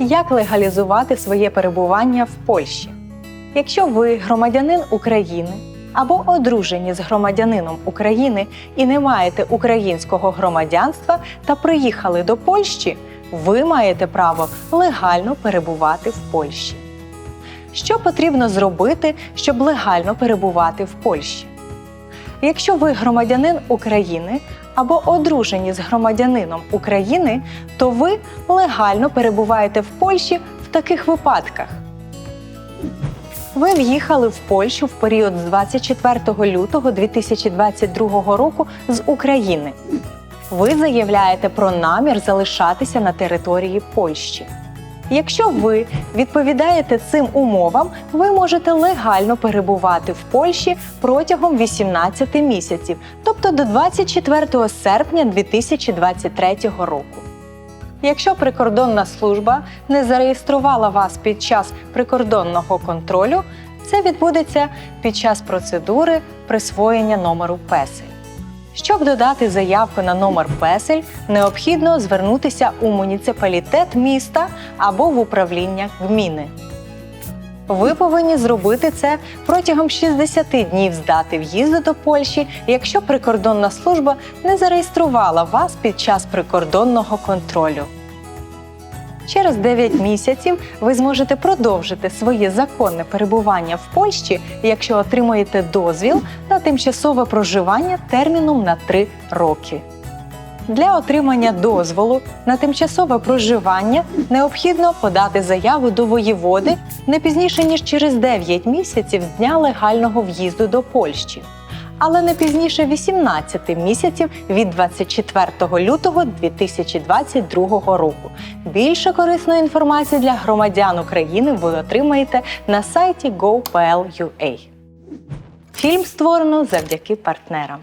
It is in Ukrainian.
Як легалізувати своє перебування в Польщі? Якщо ви громадянин України або одружені з громадянином України і не маєте українського громадянства та приїхали до Польщі, ви маєте право легально перебувати в Польщі. Що потрібно зробити, щоб легально перебувати в Польщі? Якщо ви громадянин України або одружені з громадянином України, то ви легально перебуваєте в Польщі в таких випадках. Ви в'їхали в Польщу в період з 24 лютого 2022 року з України. Ви заявляєте про намір залишатися на території Польщі. Якщо ви відповідаєте цим умовам, ви можете легально перебувати в Польщі протягом 18 місяців, тобто до 24 серпня 2023 року. Якщо прикордонна служба не зареєструвала вас під час прикордонного контролю, це відбудеться під час процедури присвоєння номеру песель. Щоб додати заявку на номер песель, необхідно звернутися у муніципалітет міста або в управління гміни. Ви повинні зробити це протягом 60 днів з дати в'їзду до Польщі, якщо прикордонна служба не зареєструвала вас під час прикордонного контролю. Через 9 місяців ви зможете продовжити своє законне перебування в Польщі, якщо отримаєте дозвіл на тимчасове проживання терміном на 3 роки. Для отримання дозволу на тимчасове проживання необхідно подати заяву до воєводи не пізніше ніж через 9 місяців з дня легального в'їзду до Польщі, але не пізніше 18 місяців від 24 лютого 2022 року. Більше корисної інформації для громадян України ви отримаєте на сайті go.pl.ua. Фільм створено завдяки партнерам.